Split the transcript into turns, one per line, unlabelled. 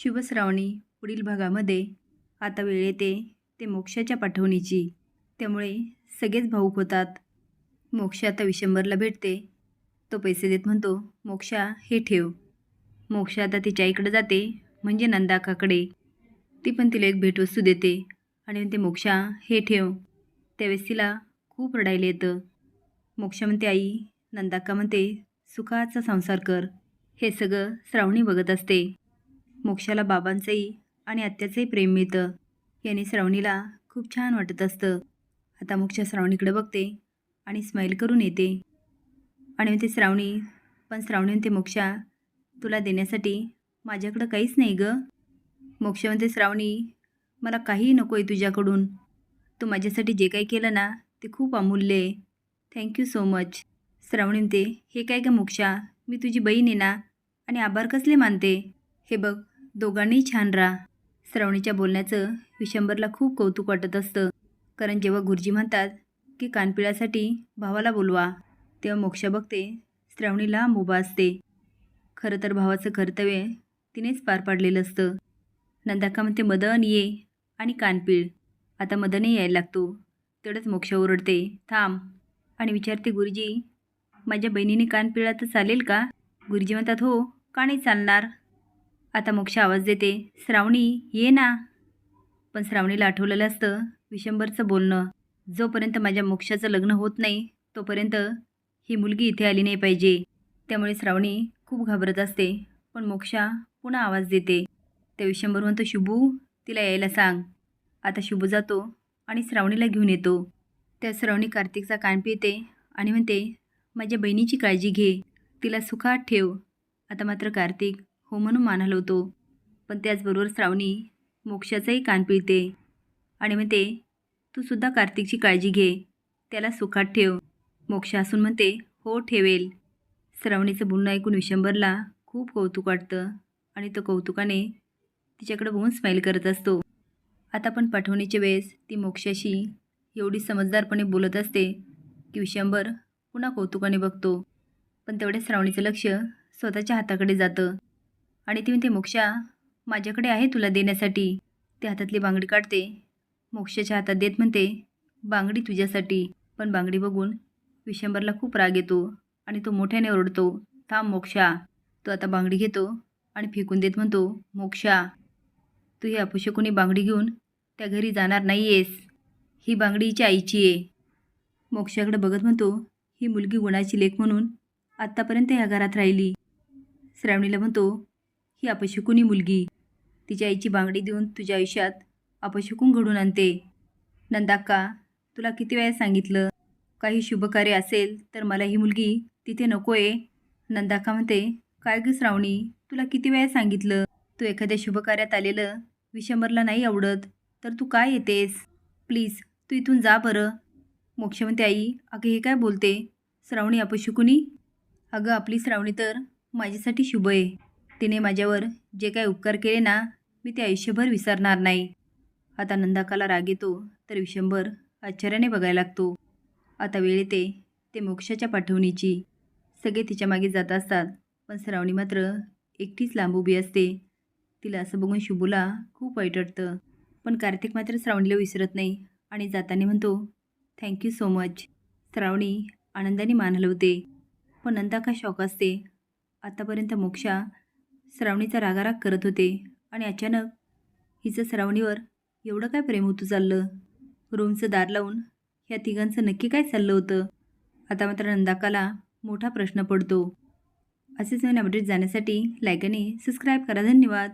शुभश्रावणी पुढील भागामध्ये. आता वेळ येते ते मोक्षाच्या पाठवणीची. त्यामुळे सगळेच भाऊक होतात. मोक्ष आता विशंभरला भेटते. तो पैसे देत म्हणतो मोक्षा हे ठेव. मोक्ष आता तिच्या आईकडे जाते म्हणजे नंदाकाकडे. ती पण तिला एक भेटवस्तू देते. आणि म्हणते मोक्षा हे ठेव. त्यावेळेस तिला खूप रडायला येतं. मोक्षा म्हणते आई नंदाका म्हणते सुखाचा संसार कर. हे सगळं श्रावणी बघत असते. मोक्षाला बाबांचंही आणि आत्याचंही प्रेम मिळतं. याने श्रावणीला खूप छान वाटत असतं. आता मोक्षा श्रावणीकडे बघते आणि स्माईल करून येते. आणि म्हणते श्रावणी पण श्रावणी म्हणते मोक्षा तुला देण्यासाठी माझ्याकडं काहीच नाही गं. मोक्ष म्हणते श्रावणी मला काहीही नको आहे तुझ्याकडून. तू माझ्यासाठी जे काही केलं ना ते खूप अमूल्य आहे. थँक्यू सो मच श्रावणी म्हणते हे काय का मोक्षा? मी तुझी बहीण आहे ना? आणि आभार कसले मानते? हे बघ दोघांनी छान राहा. श्रावणीच्या बोलण्याचं विशंभरला खूप कौतुक वाटत असतं. कारण जेव्हा गुरुजी म्हणतात की कानपिळासाठी भावाला बोलवा तेव्हा मोक्षा बघते श्रावणी लांब उभा असते. खरं तर भावाचं कर्तव्य तिनेच पार पाडलेलं असतं. नंदाका म्हणते मदन ये आणि कानपीळ. आता मदनही यायला लागतो. तेवढंच मोक्ष ओरडते थांब. आणि विचारते गुरुजी माझ्या बहिणीने कानपिळा तर चालेल का? गुरुजी म्हणतात हो का नाही चालणार? आता मोक्ष आवाज देते. श्रावणी ये ना. पण श्रावणीला आठवलेलं असतं विशंभरचं बोलणं. जोपर्यंत माझ्या मोक्षाचं लग्न होत नाही तोपर्यंत ही मुलगी इथे आली नाही पाहिजे. त्यामुळे श्रावणी खूप घाबरत असते. पण मोक्षा पुन्हा आवाज देते. त्या विशंभर म्हणतो शुभू तिला यायला सांग. आता शुभू जातो आणि श्रावणीला घेऊन येतो. त्या श्रावणी कार्तिकचा कान पिते आणि म्हणते माझ्या बहिणीची काळजी घे. तिला सुखात ठेव. आता मात्र कार्तिक हो म्हणून मान हलवतो पण त्याचबरोबर श्रावणी मोक्षाचाही कान पिळते. आणि म्हणते तू सुद्धा कार्तिकची काळजी घे. त्याला सुखात ठेव. मोक्ष असून म्हणते हो ठेवेल. श्रावणीचं बोलणं ऐकून विशंभरला खूप कौतुक वाटतं. आणि तो कौतुकाने तिच्याकडे बघून स्माईल करत असतो. आता पण पाठवणीच्या वेळेस ती मोक्षाशी एवढी समजदारपणे बोलत असते की विशंभर पुन्हा कौतुकाने बघतो. पण तेवढ्या श्रावणीचं लक्ष स्वतःच्या हाताकडे जातं. आणि ती म्हणते मोक्षा माझ्याकडे आहे तुला देण्यासाठी. ती हातातली बांगडी काढते. मोक्षाच्या हातात देत म्हणते बांगडी तुझ्यासाठी. पण बांगडी बघून विशंभरला खूप राग येतो आणि तो मोठ्याने ओरडतो थांब मोक्षा. तो आता बांगडी घेतो आणि फेकून देत म्हणतो मोक्षा तू ही अपशकुनी बांगडी घेऊन त्या घरी जाणार नाही आहेस ही बांगडी हिच्या आईची आहे. मोक्षाकडे बघत म्हणतो ही मुलगी गुणाची लेख म्हणून आत्तापर्यंत ह्या घरात राहिली. श्रावणीला म्हणतो ही अपशकुनी मुलगी. तिच्या आईची बांगडी देऊन तुझ्या आयुष्यात अपशकून घडून आणते. नंदाक्का तुला किती वेळा सांगितलं काही शुभकार्य असेल तर मला ही मुलगी तिथे नको आहे नंदाक्का म्हणते काय गं श्रावणी तुला किती वेळा सांगितलं तू एखाद्या शुभकार्यात आलेलं विशंबरला नाही आवडत तर तू काय येतेस? प्लीज तू इथून जा बरं. मोक्ष म्हणते आई अगं हे काय बोलते? श्रावणी अपशकुनी? अगं आपली श्रावणी तर माझ्यासाठी शुभ आहे. तिने माझ्यावर जे काय उपकार केले ना मी ते आयुष्यभर विसरणार नाही. आता नंदाकाला राग येतो तर विशंभर आश्चर्याने बघायला लागतो. आता वेळ येते ते मोक्षाच्या पाठवणीची. सगळे तिच्यामागे जात असतात पण श्रावणी मात्र एकटीच लांब उभी असते. तिला असं बघून शुभूला खूप वाईट वाटतं पण कार्तिक मात्र श्रावणीला विसरत नाही आणि जाताना म्हणतो थँक्यू सो मच श्रावणी आनंदाने मान हलवते. पण नंदा का शॉक असते. आतापर्यंत मोक्षा श्रावणीचा रागाराग करत होते आणि अचानक हिचं श्रावणीवर एवढं काय प्रेम होतं चाललं? रूमचं दार लावून ह्या तिघांचं नक्की काय चाललं होतं? आता मात्र नंदाकाला मोठा प्रश्न पडतो. असेच नवीन अपडेट जाण्यासाठी लायकाने सबस्क्राईब करा. धन्यवाद.